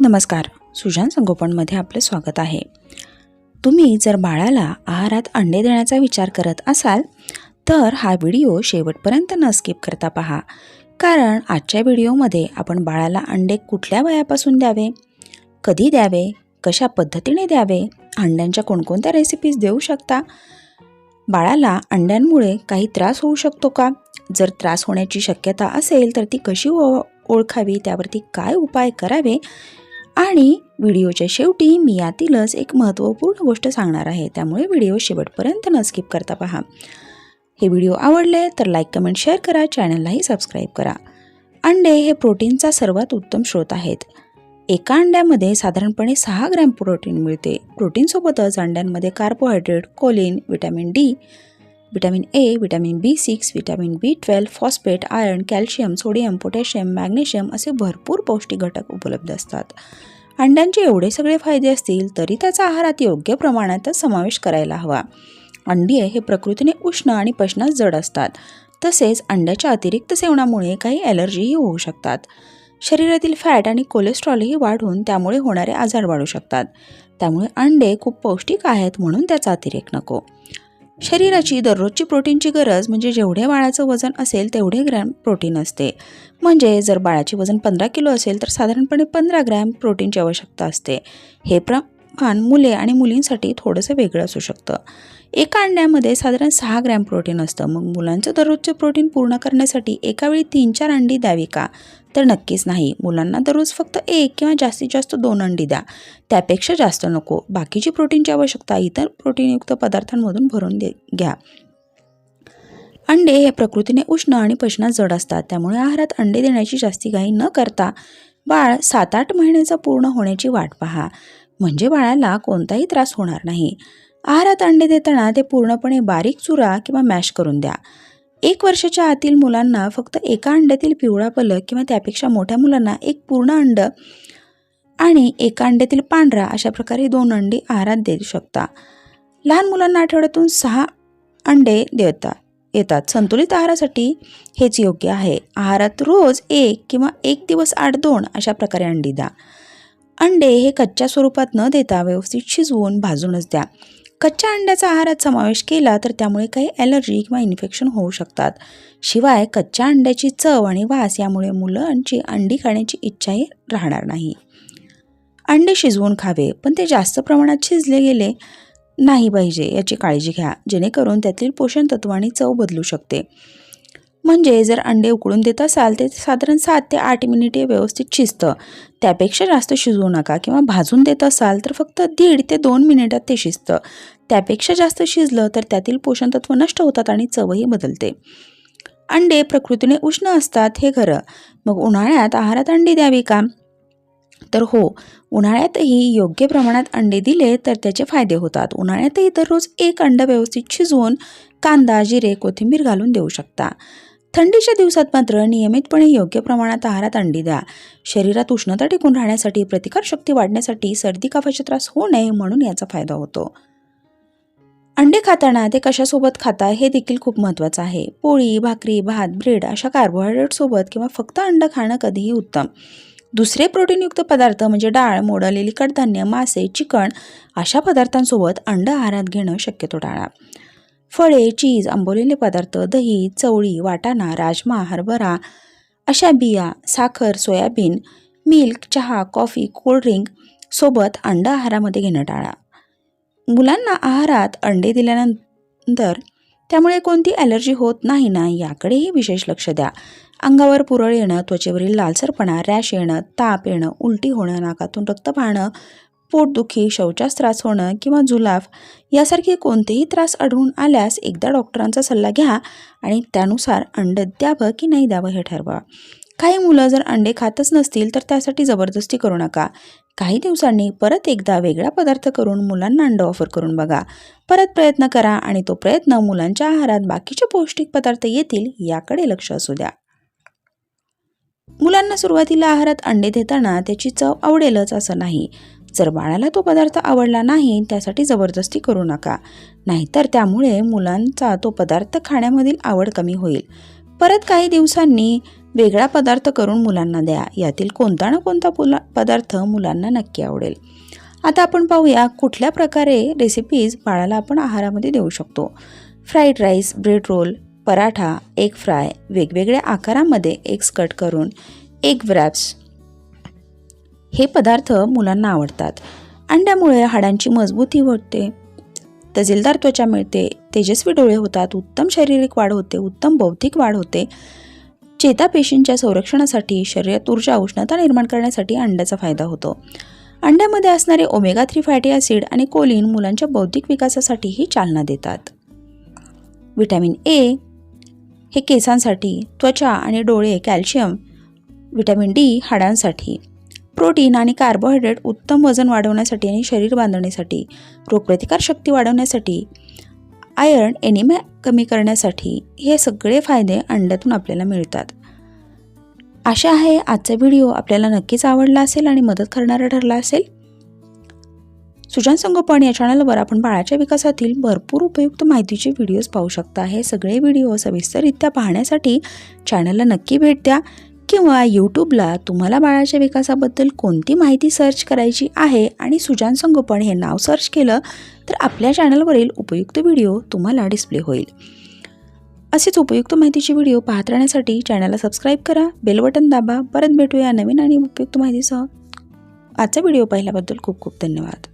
नमस्कार. सुजान संगोपनमध्ये आपलं स्वागत आहे. तुम्ही जर बाळाला आहारात अंडे देण्याचा विचार करत असाल तर हा व्हिडिओ शेवटपर्यंत न स्किप करता पहा. कारण आजच्या व्हिडिओमध्ये आपण बाळाला अंडे कुठल्या वयापासून द्यावे? कधी द्यावे? कशा पद्धतीने द्यावे? अंड्यांच्या कोणकोणत्या रेसिपीज देऊ शकता? बाळाला अंड्यांमुळे काही त्रास होऊ शकतो का? जर त्रास होण्याची शक्यता असेल तर ती कशी ओ ओळखावी? त्यावरती काय उपाय करावे? आणि व्हिडिओच्या शेवटी मी यातीलच एक महत्त्वपूर्ण गोष्ट सांगणार आहे. त्यामुळे व्हिडिओ शेवटपर्यंत न स्किप करता पहा. हे व्हिडिओ आवडले तर लाईक कमेंट शेअर करा. चॅनललाही सबस्क्राईब करा. अंडे हे प्रोटीनचा सर्वात उत्तम स्रोत आहेत. एका अंड्यामध्ये साधारणपणे सहा ग्रॅम प्रोटीन मिळते. प्रोटीनसोबतच अंड्यांमध्ये carbohydrate choline vitamin D vitamin A vitamin B six vitamin B twelve phosphate iron calcium sodium potassium magnesium असे भरपूर पौष्टिक घटक उपलब्ध असतात. अंड्यांचे एवढे सगळे फायदे असतील तरी त्याचा आहारात योग्य प्रमाणातच समावेश करायला हवा. अंडी हे प्रकृतीने उष्ण आणि पचनास जड असतात. तसेच अंड्याच्या अतिरिक्त सेवनामुळे काही ॲलर्जीही होऊ शकतात. शरीरातील फॅट आणि कोलेस्ट्रॉलही वाढून त्यामुळे होणारे आजार वाढू शकतात. त्यामुळे अंडे खूप पौष्टिक आहेत म्हणून त्याचा अतिरेक नको. शरीराची दररोजची प्रोटीनची गरज म्हणजे जेवढे बाळाचं वजन असेल तेवढे ग्रॅम प्रोटीन असते. म्हणजे जर बाळाचे वजन पंधरा किलो असेल तर साधारणपणे पंधरा ग्रॅम प्रोटीनची आवश्यकता असते. हे प्र खाण मुले आणि मुलींसाठी थोडंसं वेगळं असू शकतं. एका अंड्यामध्ये साधारण सहा ग्रॅम प्रोटीन असतं. मग मुलांचं दररोजचं प्रोटीन पूर्ण करण्यासाठी एकावेळी तीन चार अंडी द्यावी का? तर नक्कीच नाही. मुलांना दररोज फक्त एक किंवा जास्तीत जास्त दोन अंडी द्या. त्यापेक्षा जास्त नको. बाकीची प्रोटीनची आवश्यकता इतर प्रोटीनयुक्त पदार्थांमधून भरून दे घ्या. अंडे हे प्रकृतीने उष्ण आणि पचनात जड असतात. त्यामुळे आहारात अंडे देण्याची जास्ती घाई न करता बाळ सात आठ महिन्याचा पूर्ण होण्याची वाट पहा. म्हणजे बाळाला कोणताही त्रास होणार नाही. आहारात अंडे देताना ते पूर्णपणे बारीक चुरा किंवा मॅश करून द्या. एक वर्षाच्या आतील मुलांना फक्त एका अंड्यातील पिवळा पलक किंवा त्यापेक्षा मोठ्या मुलांना एक पूर्ण अंड आणि एका अंड्यातील पांढरा अशा प्रकारे दोन अंडी आहारात देऊ शकता. लहान मुलांना आठवड्यातून सहा अंडे देता येतात. संतुलित आहारासाठी हेच योग्य आहे. आहारात रोज एक किंवा एक दिवस आठ दोन अशा प्रकारे अंडी द्या. अंडे हे कच्च्या स्वरूपात न देता व्यवस्थित शिजवून भाजूनच द्या. कच्च्या अंड्याचा आहारात समावेश केला तर त्यामुळे काही ॲलर्जी किंवा इन्फेक्शन होऊ शकतात. शिवाय कच्च्या अंड्याची चव आणि वास यामुळे मुलांची अंडी खाण्याची इच्छाही राहणार नाही. अंडे शिजवून खावे पण ते जास्त प्रमाणात शिजले गेले नाही पाहिजे याची काळजी घ्या जेणेकरून त्यातील पोषण तत्व आणि चव बदलू शकते. म्हणजे जर अंडे उकळून देत असाल ते साधारण सात ते आठ मिनिटे व्यवस्थित शिजतं. त्यापेक्षा जास्त शिजवू नका किंवा भाजून देत असाल तर फक्त दीड ते दोन मिनिटात ते शिजतं. त्यापेक्षा जास्त शिजलं तर त्यातील पोषणतत्व नष्ट होतात आणि चवही बदलते. अंडे प्रकृतीने उष्ण असतात हे खरं. मग उन्हाळ्यात आहारात अंडी द्यावी का? तर हो उन्हाळ्यातही योग्य प्रमाणात अंडे दिले तर त्याचे फायदे होतात. उन्हाळ्यातही दररोज एक अंड व्यवस्थित शिजवून कांदा जिरे कोथिंबीर घालून देऊ शकता. थंडीच्या दिवसात मात्र नियमितपणे योग्य प्रमाणात आहारात अंडी द्या. शरीरात उष्णता टिकून राहण्यासाठी प्रतिकारशक्ती वाढण्यासाठी सर्दी काफाचे त्रास होऊ नये म्हणून याचा फायदा होतो. अंडे खाताना ते कशासोबत खाता हे देखील खूप महत्त्वाचं आहे. पोळी भाकरी भात ब्रेड अशा कार्बोहायड्रेटसोबत किंवा फक्त अंड खाणं कधीही उत्तम. दुसरे प्रोटीनयुक्त पदार्थ म्हणजे डाळ मोडलेली कडधान्य मासे चिकन अशा पदार्थांसोबत अंड आहारात घेणं शक्यतो टाळा. फळे चीज आंबवलेले पदार्थ दही चवळी वाटाणा राजमा हरभरा अशा बिया साखर सोयाबीन मिल्क चहा कॉफी कोल्ड्रिंक सोबत अंड आहारामध्ये घेणं टाळा. मुलांना आहारात अंडे दिल्यानंतर त्यामुळे कोणती ॲलर्जी होत नाही ना याकडेही विशेष लक्ष द्या. अंगावर पुरळ येणं त्वचेवरील लालसरपणा रॅश येणं ताप येणं उलटी होणं नाकातून रक्त पाहणं पोटदुखी शौचास त्रास होणं किंवा जुलाफ यासारखे कोणतेही त्रास आढळून आल्यास एकदा डॉक्टरांचा सल्ला घ्या आणि त्यानुसार अंड द्यावं की नाही द्यावं हे ठरवा. काही मुलं जर अंडे खातच नसतील तर त्यासाठी जबरदस्ती करू नका. काही दिवसांनी परत एकदा वेगळा पदार्थ करून मुलांना अंड ऑफर करून बघा. परत प्रयत्न करा आणि तो प्रयत्न मुलांच्या आहारात बाकीचे पौष्टिक पदार्थ येतील याकडे लक्ष असू द्या. मुलांना सुरुवातीला आहारात अंडे देताना त्याची चव आवडेलच असं नाही. जर बाळाला तो पदार्थ आवडला नाही त्यासाठी जबरदस्ती करू नका. नाहीतर त्यामुळे मुलांचा तो पदार्थ खाण्यामधील आवड कमी होईल. परत काही दिवसांनी वेगळा पदार्थ करून मुलांना द्या. यातील कोणता ना कोणता पुला पदार्थ मुलांना नक्की आवडेल. आता आपण पाहूया कुठल्या प्रकारे रेसिपीज बाळाला आपण आहारामध्ये देऊ शकतो. Fried rice bread roll paratha egg fry वेगवेगळ्या आकारामध्ये एग्स कट करून एग व्रॅप्स हे पदार्थ मुलांना आवडतात. अंड्यामुळे हाडांची मजबूती वाढते. तजेलदार त्वचा मिळते तेजस्वी डोळे होतात उत्तम शारीरिक वाढ होते उत्तम बौद्धिक वाढ होते. चेतापेशींच्या संरक्षणासाठी शरीरात ऊर्जा उष्णता निर्माण करण्यासाठी अंड्याचा फायदा होतो. अंड्यामध्ये असणारे ओमेगा थ्री फॅटी ॲसिड आणि कोलिन मुलांच्या बौद्धिक विकासासाठीही चालना देतात. विटॅमिन ए हे केसांसाठी त्वचा आणि डोळे कॅल्शियम विटॅमिन डी हाडांसाठी. प्रोटीन आणि कार्बोहायड्रेट उत्तम वजन वाढवण्यासाठी आणि शरीर बांधण्यासाठी रोगप्रतिकारशक्ती वाढवण्यासाठी आयर्न एनिमिया कमी करण्यासाठी हे सगळे फायदे अंड्यातून आपल्याला मिळतात. आशा आहे आजचा व्हिडिओ आपल्याला नक्कीच आवडला असेल आणि मदत करणारा ठरला असेल. सुजान संगोपन या चॅनलवर आपण बाळाच्या विकासातील भरपूर उपयुक्त माहितीचे व्हिडिओज पाहू शकता. हे सगळे व्हिडिओ सविस्तररित्या पाहण्यासाठी चॅनलला नक्की भेट द्या. किंवा यूट्यूबला तुम्हाला बाळाच्या विकासाबद्दल कोणती माहिती सर्च करायची आहे आणि सुजान संगोपन हे नाव सर्च केलं तर आपल्या चॅनलवरील उपयुक्त व्हिडिओ तुम्हाला डिस्प्ले होईल. असेच उपयुक्त माहितीचे व्हिडिओ पाहत राहण्यासाठी चॅनलला सबस्क्राईब करा बेल बटन दाबा परत भेटूया नवीन आणि उपयुक्त माहितीसह. आजचा व्हिडिओ पाहिल्याबद्दल खूप खूप धन्यवाद.